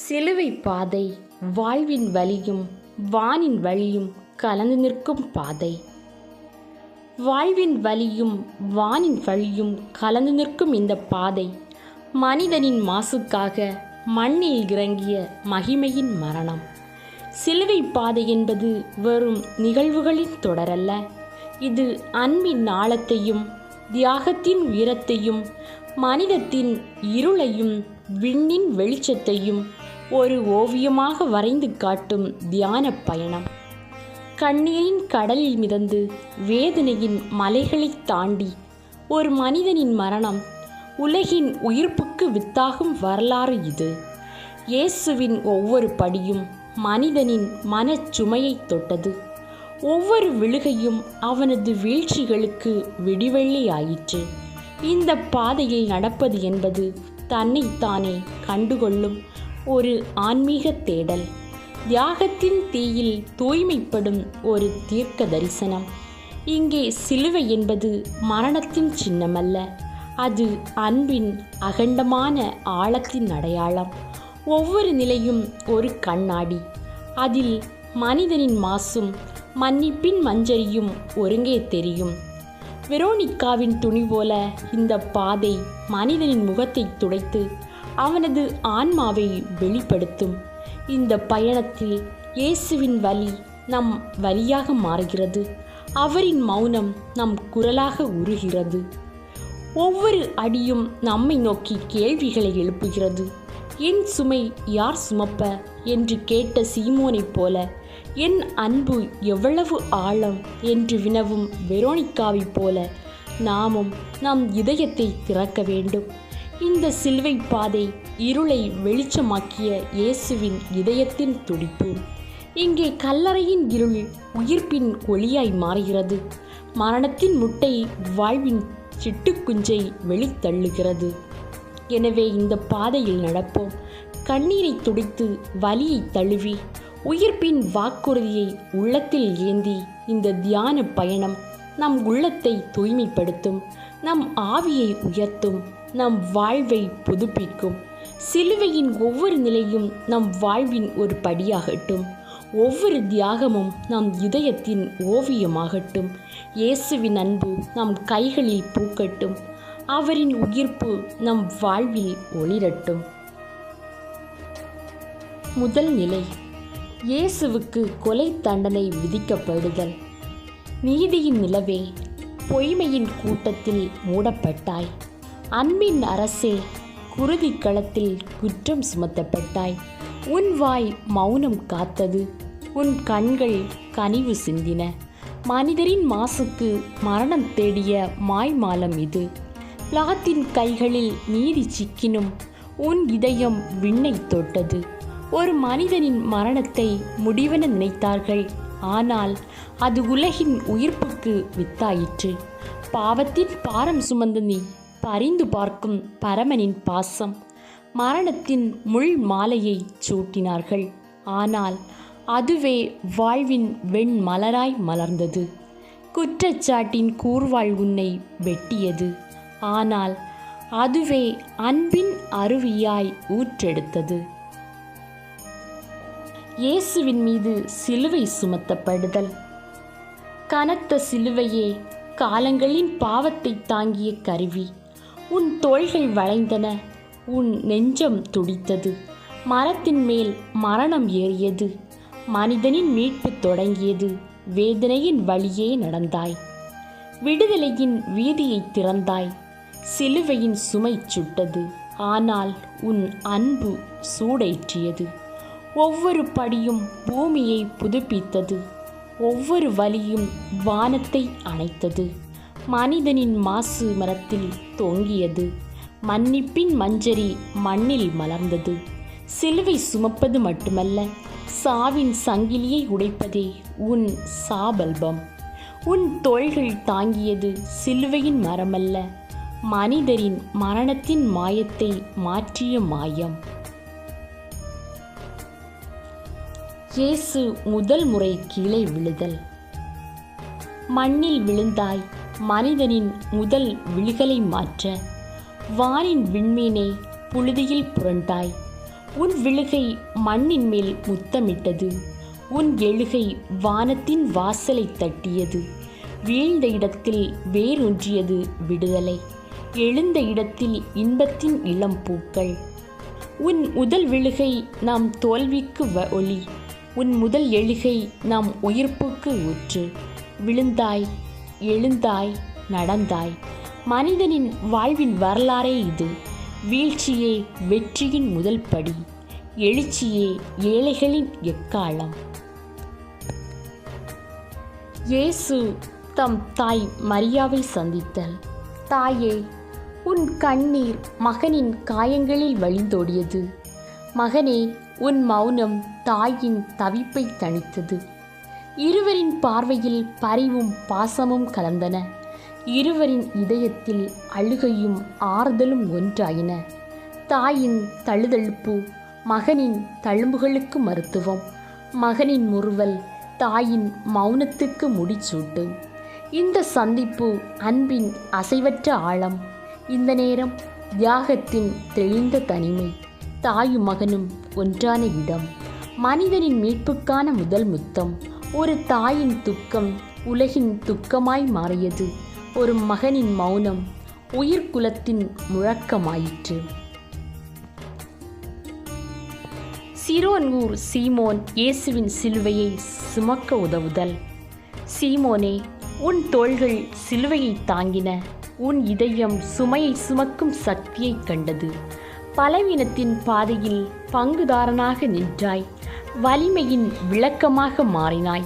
சிலுவை பாதை வாழ்வின் வழியும் வானின் வழியும் கலந்து நிற்கும் பாதை. வாழ்வின் வழியும் வானின் வழியும் கலந்து நிற்கும் இந்த பாதை மனிதனின் மாசுக்காக மண்ணில் இறங்கிய மகிமையின் மரணம். சிலுவை பாதை என்பது வெறும் நிகழ்வுகளின் தொடரல்ல. இது அன்பின் ஆழத்தையும் தியாகத்தின் உயரத்தையும் மனிதத்தின் இருளையும் விண்ணின் வெளிச்சத்தையும் ஒரு ஓவியமாக வரைந்து காட்டும் தியான பயணம். கண்ணீரின் கடலில் மிதந்து வேதனையின் மலைகளைத் தாண்டி ஒரு மனிதனின் மரணம் உலகின் உயிர்ப்புக்கு வித்தாகும் வரலாறு இது. இயேசுவின் ஒவ்வொரு படியும் மனிதனின் மனச்சுமையைத் தொட்டது. ஒவ்வொரு விழுகையும் அவனது வீழ்ச்சிகளுக்கு விடிவெள்ளி ஆயிற்று. இந்த பாதையில் நடப்பது என்பது தன்னைத்தானே கண்டுகொள்ளும் ஒரு ஆன்மீக தேடல். தியாகத்தின் தீயில் தூய்மைப்படும் ஒரு தீர்க்க தரிசனம். இங்கே சிலுவை என்பது மரணத்தின் சின்னமல்ல. அது அன்பின் அகண்டமான ஆழத்தின் அடையாளம். ஒவ்வொரு நிலையும் ஒரு கண்ணாடி. அதில் மனிதனின் மாசும் மன்னிப்பின் மஞ்சரியும் ஒருங்கே தெரியும். வெரோனிக்காவின் துணி போல இந்த பாதை மனிதனின் முகத்தை துடைத்து அவனது ஆன்மாவை வெளிப்படுத்தும். இந்த பயணத்தில் இயேசுவின் வழி நம் வழியாக மாறுகிறது. அவரின் மௌனம் நம் குரலாக உருகிறது. ஒவ்வொரு அடியும் நம்மை நோக்கி கேள்விகளை எழுப்புகிறது. என் சுமை யார் சுமப்ப? என்று கேட்ட சீமோனைப் போல என் அன்பு எவ்வளவு ஆழம் என்று வினவும் வெரோனிக்காவைப் போல நாமும் நம் இதயத்தை திறக்க வேண்டும். இந்த சிலுவை பாதை இருளை வெளிச்சமாக்கிய இயேசுவின் இதயத்தின் துடிப்பு. இங்கே கல்லறையின் இருள் உயிர்ப்பின் ஒளியாய் மாறுகிறது. மரணத்தின் முட்டை வாழ்வின் சிட்டுக்குஞ்சை வெளித்தள்ளுகிறது. எனவே இந்த பாதையில் நடப்போம். கண்ணீரை துடித்து வலியை தழுவி உயிர்ப்பின் வாக்குறுதியை உள்ளத்தில் ஏந்தி இந்த தியான பயணம் நம் உள்ளத்தை தூய்மைப்படுத்தும் நம் ஆவியை உயர்த்தும். நம் வாழ்வை புதுப்பிக்கும். சிலுவையின் ஒவ்வொரு நிலையும் நம் வாழ்வின் ஒரு படியாகட்டும். ஒவ்வொரு தியாகமும் நம் இதயத்தின் ஓவியமாகட்டும். இயேசுவின் அன்பு நம் கைகளில் பூக்கட்டும். அவரின் உயிர்ப்பு நம் வாழ்வில் ஒளிரட்டும். முதல் நிலை இயேசுவுக்கு கொலை தண்டனை விதிக்கப்படுதல். நீதியின் நிலவே பொய்மையின் கூட்டத்தில் மூடப்பட்டாய். அன்பின் அரசே குருதி களத்தில் குற்றம் சுமத்தப்பட்டாய். உன் வாய் மௌனம் காத்தது உன் கண்கள் கனிவு சிந்தின. மனிதரின் மாசுக்கு மரணம் தேடிய மாய்மாலம் இது. பிளாத்தின் கைகளில் நீதி சிக்கினும் உன் இதயம் விண்ணை தொட்டது. ஒரு மனிதனின் மரணத்தை முடிவென நினைத்தார்கள் ஆனால் அது உலகின் உயிர்ப்புக்கு வித்தாயிற்று. பாவத்தின் பாரம் சுமந்த நீ பரிந்து பார்க்கும் பரமனின் பாசம். மரணத்தின் முள் மாலையை சூட்டினார்கள். ஆனால் அதுவே வாழ்வின் வெண் மலராய் மலர்ந்தது. குற்றச்சாட்டின் கூர்வாள் உன்னை வெட்டியது. ஆனால் அதுவே அன்பின் அருவியாய் ஊற்றெடுத்தது. இயேசுவின் மீது சிலுவை சுமத்தப்படுதல். கனத்த சிலுவையே காலங்களின் பாவத்தை தாங்கிய கருவி. உன் தோள்கள் வளைந்தன. உன் நெஞ்சம் துடித்தது. மரத்தின் மேல் மரணம் ஏறியது. மனிதனின் மீட்பு தொடங்கியது. வேதனையின் வழியே நடந்தாய். விடுதலையின் வீதியை திறந்தாய். சிலுவையின் சுமை சுட்டது. ஆனால் உன் அன்பு சூடேற்றியது. ஒவ்வொரு படியும் பூமியை புதுப்பித்தது. ஒவ்வொரு வலியும் வானத்தை அணைத்தது. மனிதனின் மாசு மரத்தில் தொங்கியது. மன்னிப்பின் மஞ்சரி மண்ணில் மலர்ந்தது. சிலுவை சுமப்பது மட்டுமல்ல சாவின் சங்கிலியை உடைப்பதே உன் சாபல்பம். உன் தோள்கள் தாங்கியது சிலுவையின் மரமல்ல மனிதரின் மரணத்தின் மாயத்தை மாற்றிய மாயம். இயேசு முதல் முறை கீழே விழுதல். மண்ணில் விழுந்தாய் மனிதனின் முதல் விழிகளை மாற்ற வானின் விண்மீனே புழுதியில் புரண்டாய். உன் விழுகை மண்ணின் மேல் முத்தமிட்டது. உன் எழுகை வானத்தின் வாசலை தட்டியது. வீழ்ந்த இடத்தில் வேரூன்றியது விடுதலை. எழுந்த இடத்தில் இன்பத்தின் இளம் பூக்கள். உன் முதல் விழுகை நாம் தோல்விக்கு வ ஒளி உன் முதல் எழுகை நாம் உயிர்ப்புக்கு ஊற்று. விழுந்தாய் எழுந்தாய் நடந்தாய். மனிதனின் வாழ்வின் வரலாறே இது. வீழ்ச்சியே வெற்றியின் முதல் படி. எழுச்சியே ஏழைகளின் எக்காலம். இயேசு தம் தாய் மரியாவை சந்தித்தல். தாயே உன் கண்ணீர் மகனின் காயங்களில் வழிந்தோடியது. மகனே உன் மௌனம் தாயின் தவிப்பை தணித்தது. இருவரின் பார்வையில் பரிவும் பாசமும் கலந்தன. இருவரின் இதயத்தில் அழுகையும் ஆறுதலும் ஒன்றாயின. தாயின் தழுதழுப்பு மகனின் தழும்புகளுக்கு மருத்துவம் மகனின் முறுவல் தாயின் மௌனத்துக்கு முடிச்சூட்டு இந்த சந்திப்பு அன்பின் அசைவற்ற ஆழம். இந்த நேரம் தியாகத்தின் தெளிந்த தனிமை தாயும் மகனும் ஒன்றான இடம். மனிதனின் மீட்புக்கான முதல் முத்தம் ஒரு தாயின் துக்கம் உலகின் துக்கமாய் மாறியது. ஒரு மகனின் மௌனம் உயிர்குலத்தின் முழக்கமாயிற்று. சிரோன்கூர் சீமோன் இயேசுவின் சிலுவையை சுமக்க உதவுதல். சீமோனே உன் தோள்கள் சிலுவையை தாங்கின உன் இதயம் சுமையை சுமக்கும் சக்தியை கண்டது. பலவீனத்தின் பாதையில் பங்குதாரனாக நின்றாய். வலிமையின் விளக்கமாக மாறினாய்.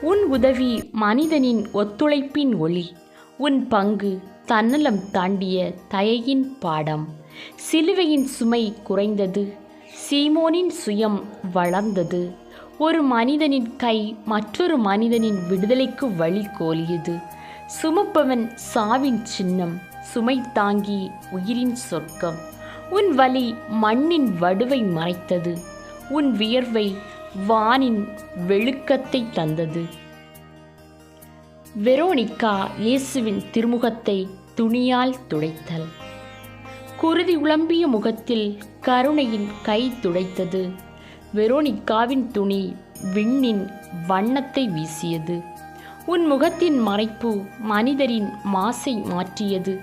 உன் உதவி மனிதனின் ஒத்துழைப்பின் ஒளி. உன் பங்கு தன்னலம் தாண்டிய தயையின் பாடம். சிலுவையின் சுமை குறைந்தது. சீமோனின் சுயம் வளர்ந்தது. ஒரு மனிதனின் கை மற்றொரு மனிதனின் விடுதலைக்கு வழி கோலியது. சுமப்பவன் சாவின் சின்னம் சுமை தாங்கி உயிரின் சொர்க்கம். உன் வலி மண்ணின் வடுவை மறைத்தது. உன் வியர்வை வானின் வெளுக்கத்தை தந்தது. வெரோனிக்கா இயேசுவின் திருமுகத்தை துணியால் துடைத்தல். குருதி உளம்பிய முகத்தில் கருணையின் கை துடைத்தது. வெரோனிக்காவின் துணி விண்ணின் வண்ணத்தை வீசியது. உன் முகத்தின் மறைப்பு மனிதரின் மாசை மாற்றியது.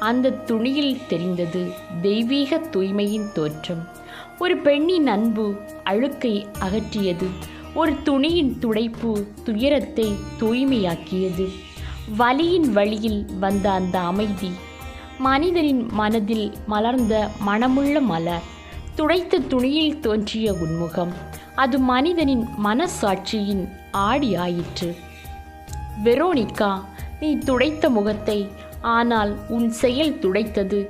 அந்த துணியில் தெரிந்தது தெய்வீக தூய்மையின் தோற்றம். ஒரு பெண்ணின் அன்பு அழுக்கை அகற்றியது. ஒரு துணியின் துடைப்பு துயரத்தை தூய்மையாக்கியது. வலியின் வழியில் வந்த அந்த அமைதி. மனிதனின் மனதில் மலர்ந்த மனமுள்ள மலர். துடைத்த துணியில் தோன்றிய உன்முகம். அது மனிதனின் மனசாட்சியின் ஆடி ஆயிற்று வெரோனிக்கா நீ துடைத்த முகத்தை ஆனால் உன் செயல் துடைத்தது.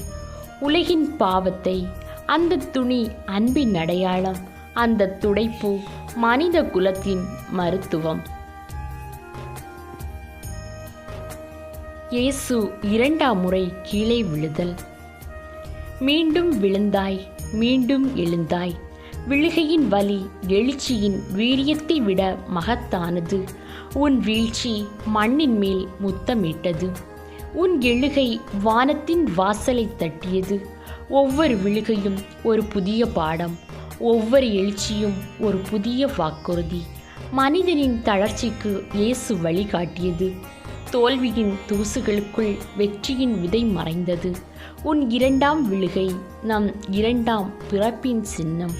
உலகின் பாவத்தை அந்த துணி அன்பின் அடையாளம். அந்த துடைப்பு மனித குலத்தின் மருத்துவம். இயேசு இரண்டாம் முறை கீழே விழுதல். மீண்டும் விழுந்தாய் மீண்டும் எழுந்தாய். விழுகையின் வலி எழுச்சியின் வீரியத்தை விட மகத்தானது. உன் வீழ்ச்சி மண்ணின் மேல் முத்தமிட்டது. உன் எழுகை வானத்தின் வாசலை தட்டியது. ஒவ்வொரு விழுகையும் ஒரு புதிய பாடம். ஒவ்வொரு எழுச்சியும் ஒரு புதிய வாக்குறுதி. மனிதனின் தளர்ச்சிக்கு இயேசு வழிகாட்டியது தோல்வியின் தூசுகளுக்குள் வெற்றியின் விதை மறைந்தது. உன் இரண்டாம் விழுகை நம் இரண்டாம் பிறப்பின் சின்னம்.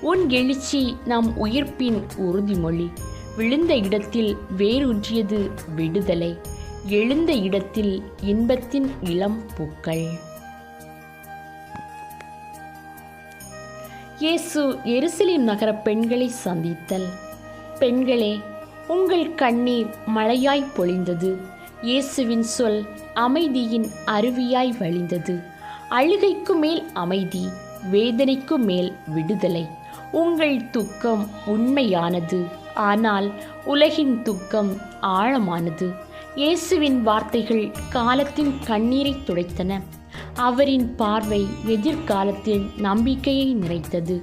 உன் எழுச்சி நம் உயிர்ப்பின் உறுதிமொழி. விழுந்த இடத்தில் வேரூன்றியது விடுதலை. எழுந்த இடத்தில் இன்பத்தின் இளம் பூக்கள். இயேசு எருசலேம் நகர பெண்களை சந்தித்தல். பெண்களே உங்கள் கண்ணீர் மழையாய் பொழிந்தது. இயேசுவின் சொல் அமைதியின் அருவியாய் வழிந்தது. அழுகைக்கு மேல் அமைதி வேதனைக்கு மேல் விடுதலை. உங்கள் துக்கம் உண்மையானது. ஆனால் உலகின் துக்கம் ஆழமானது. இயேசுவின் வார்த்தைகள் காலத்தின் கண்ணீரை துடைத்தன. அவரின் பார்வை எதிர்காலத்தில் நம்பிக்கையை நிறைத்தது.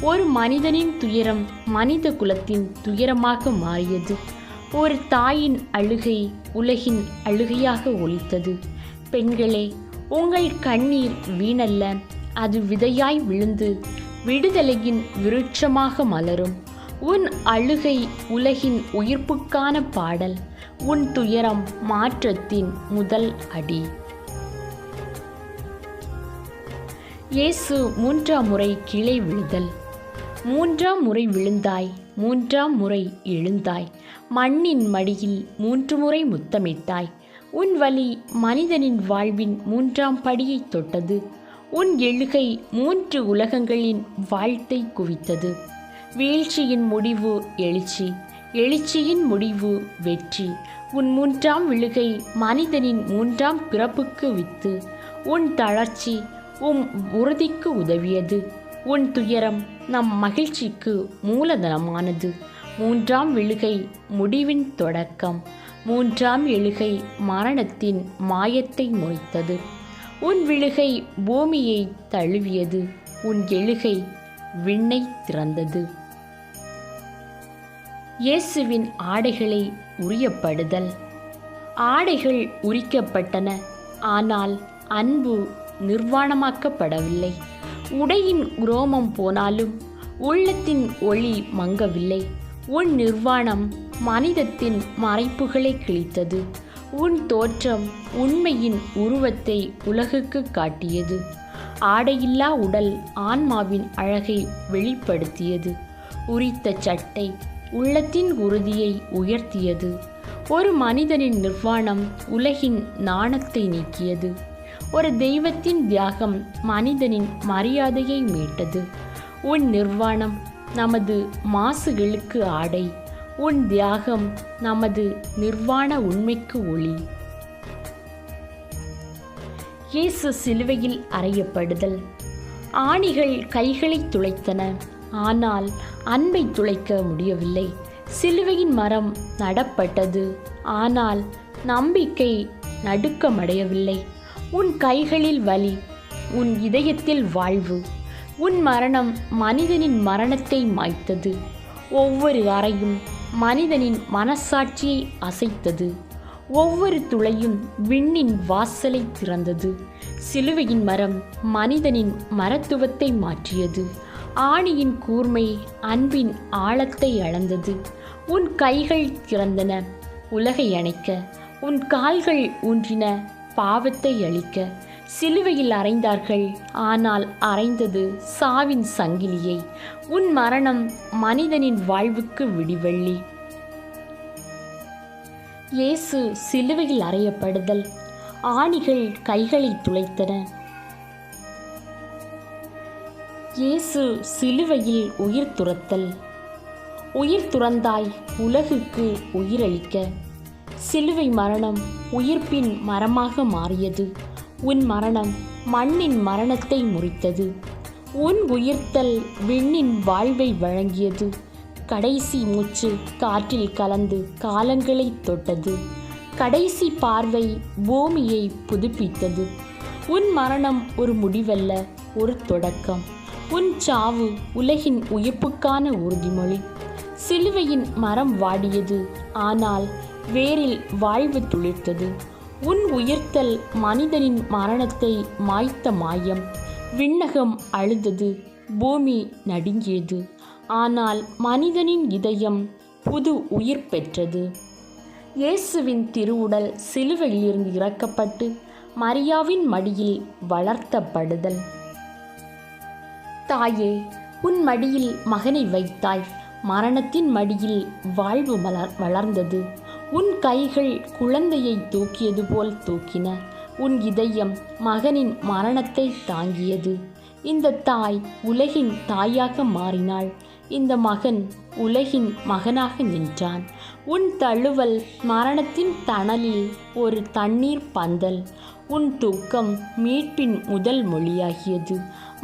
ஒரு மனிதனின் துயரம் மனித குலத்தின் துயரமாக மாறியது. ஒரு தாயின் அழுகை உலகின் அழுகையாக ஒலித்தது பெண்களே உங்கள் கண்ணீர் வீணல்ல. அது விதையாய் விழுந்து விடுதலையின் விருட்சமாக மலரும். உன் அழுகை உலகின் உயிர்ப்புக்கான பாடல். உன் துயரம் மாற்றத்தின் முதல் அடி. இயேசு மூன்றாம் முறை கிளை விழுதல். மூன்றாம் முறை விழுந்தாய் மூன்றாம் முறை எழுந்தாய். மண்ணின் மடியில் மூன்று முறை முத்தமிட்டாய். உன் வலி மனிதனின் வாழ்வின் மூன்றாம் படியை தொட்டது. உன் எழுகை மூன்று உலகங்களின் வாழ்த்தை குவித்தது. வீழ்ச்சியின் முடிவு எழுச்சி. எழுச்சியின் முடிவு வெற்றி. உன் மூன்றாம் விழுகை மனிதனின் மூன்றாம் பிறப்புக்கு வித்து. உன் தளர்ச்சி உம் உறுதிக்கு உதவியது. உன் துயரம் நம் மகிழ்ச்சிக்கு மூலதனமானது. மூன்றாம் விழுகை முடிவின் தொடக்கம். மூன்றாம் எழுகை மரணத்தின் மாயத்தை முறித்தது. உன் விழுகை பூமியை தழுவியது. உன் எழுகை விண்ணை திறந்தது. இயேசுவின் ஆடைகளை உரியப்படுதல். ஆடைகள் உரிக்கப்பட்டன ஆனால் அன்பு நிர்வாணமாக்கப்படவில்லை. உடையின் உரோமம் போனாலும் உள்ளத்தின் ஒளி மங்கவில்லை. உன் நிர்வாணம் மனிதத்தின் மறைப்புகளை கிழித்தது. உன் தோற்றம் உண்மையின் உருவத்தை உலகுக்கு காட்டியது. ஆடையில்லா உடல் ஆன்மாவின் அழகை வெளிப்படுத்தியது. உரித்த சட்டை உள்ளத்தின் உறுதியை உயர்த்தியது. ஒரு மனிதனின் நிர்வாணம் உலகின் நாணத்தை நீக்கியது. ஒரு தெய்வத்தின் தியாகம் மனிதனின் மரியாதையை மீட்டது. உன் நிர்வாணம் நமது மாசுகளுக்கு ஆடை. உன் தியாகம் நமது நிர்வாண உண்மைக்கு ஒளி. இயேசு சிலுவையில் அறையப்படுதல். ஆணிகள் கைகளை துளைத்தன. ஆனால் அன்பை துளைக்க முடியவில்லை. சிலுவையின் மரம் நடப்பட்டது. ஆனால் நம்பிக்கை நடுக்கமடையவில்லை. உன் கைகளில் வலி உன் இதயத்தில் வாழ்வு உன் மரணம் மனிதனின் மரணத்தை மாய்த்தது. ஒவ்வொரு அறையும் மனிதனின் மனசாட்சியை அசைத்தது. ஒவ்வொரு துளையும் விண்ணின் வாசலை திறந்தது. சிலுவையின் மரம் மனிதனின் மரத்துவத்தை மாற்றியது. ஆணியின் கூர்மை அன்பின் ஆழத்தை அளந்தது. உன் கைகள் திறந்தன உலகை அணைக்க. உன் கால்கள் ஊன்றின பாவத்தை அழிக்க. சிலுவையில் அறைந்தார்கள் ஆனால் அறைந்தது சாவின் சங்கிலியை. உன் மரணம் மனிதனின் வாழ்வுக்கு விடிவெள்ளி. இயேசு சிலுவையில் அறையப்படுதல். ஆணிகள் கைகளை துளைத்தன. இயேசு சிலுவையில் உயிர் துறத்தல் உயிர் துறந்தாய் உலகுக்கு உயிரளிக்க. சிலுவை மரணம் உயிர்ப்பின் மரமாக மாறியது. உன் மரணம் மண்ணின் மரணத்தை முறித்தது. உன் உயிர்த்தல் விண்ணின் வாழ்வை வழங்கியது. கடைசி மூச்சு காற்றில் கலந்து காலங்களை தொட்டது. கடைசி பார்வை பூமியை புதுப்பித்தது. உன் மரணம் ஒரு முடிவல்ல ஒரு தொடக்கம். உன் சாவு உலகின் உயிர்ப்புக்கான உறுதிமொழி. சிலுவையின் மரம் வாடியது ஆனால் வேரில் வாழ்வு துளிர்த்தது. உன் உயிர்த்தல் மனிதனின் மரணத்தை மாய்த்த மாயம் விண்ணகம் அழுதது பூமி நடுங்கியது. ஆனால் மனிதனின் இதயம் புது உயிர் பெற்றது. இயேசுவின் திருவுடல் சிலுவையிலிருந்து இறக்கப்பட்டு மரியாவின் மடியில் வளர்த்தப்படுதல். தாயே உன் மடியில் மகனை வைத்தாய். மரணத்தின் மடியில் வாழ்வு மலர் வளர்ந்தது. உன் கைகள் குழந்தையை தூக்கியது போல் தூக்கின. உன் இதயம் மகனின் மரணத்தை தாங்கியது. இந்த தாய் உலகின் தாயாக மாறினாள். இந்த மகன் உலகின் மகனாக நின்றான். உன் தழுவல் மரணத்தின் தணலில் ஒரு தண்ணீர் பந்தல். உன் தூக்கம் மீட்பின் முதல் மொழியாகியது.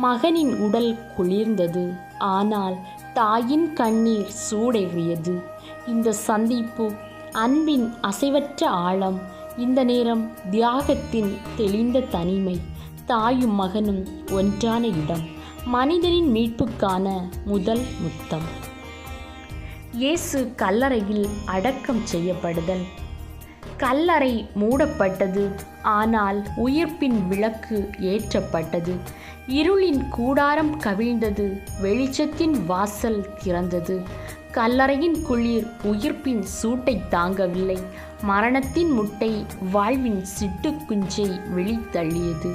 மகனின் உடல் குளிர்ந்தது. ஆனால் தாயின் கண்ணீர் சூடேறியது. இந்த சந்திப்பு அன்பின் அசைவற்ற ஆழம் இந்த நேரம் தியாகத்தின் தெளிந்த தனிமை தாயும் மகனும் ஒன்றான இடம் மனிதனின் மீட்புக்கான முதல் முத்தம். இயேசு கல்லறையில் அடக்கம் செய்யப்படுதல். கல்லறை மூடப்பட்டது. ஆனால் உயிர்ப்பின் விளக்கு ஏற்றப்பட்டது. இருளின் கூடாரம் கவிழ்ந்தது. வெளிச்சத்தின் வாசல் திறந்தது. கல்லறையின் குளிர் உயிர்ப்பின் சூட்டை தாங்கவில்லை. மரணத்தின் முட்டை வாழ்வின் சிட்டு குஞ்சை வெளித்தள்ளியது.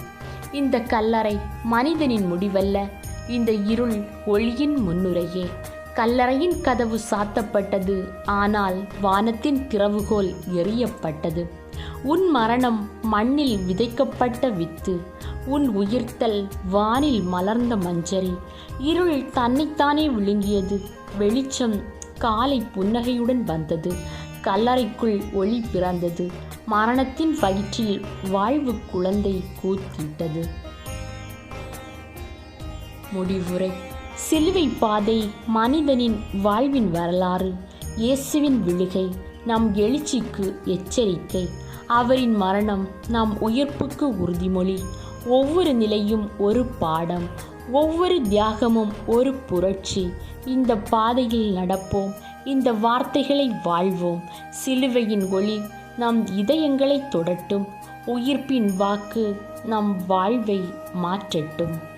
இந்த கல்லறை மனிதனின் முடிவல்ல. இந்த இருள் ஒளியின் முன்னுரையே. கல்லறையின் கதவு சாத்தப்பட்டது. ஆனால் வானத்தின் திறவுகோல் எரியப்பட்டது உன் மரணம் மண்ணில் விதைக்கப்பட்ட வித்து. உன் உயிர்த்தல் வானில் மலர்ந்த மஞ்சரி. இருள் தன்னைத்தானே விழுங்கியது. வெளிச்சம் காலை புன்னகையுடன் வந்தது. கல்லறைக்குள் ஒளி பிறந்தது. மரணத்தின் வயிற்றில் வாழ்வு குழந்தை கூத்திட்டது. முடிவுரை. சிலுவை பாதை மனிதனின் வாழ்வின் வரலாறு இயேசுவின் விழுகை நம் எழுச்சிக்கு எச்சரிக்கை. அவரின் மரணம் நம் உயிர்ப்புக்கு உறுதிமொழி. ஒவ்வொரு நிலையும் ஒரு பாடம் ஒவ்வொரு தியாகமும் ஒரு புரட்சி. இந்த பாதையில் நடப்போம் இந்த வார்த்தைகளை வாழ்வோம். சிலுவையின் ஒளி நம் இதயங்களை தொடட்டும் உயிர்ப்பின் வாக்கு நம் வாழ்வை மாற்றட்டும்.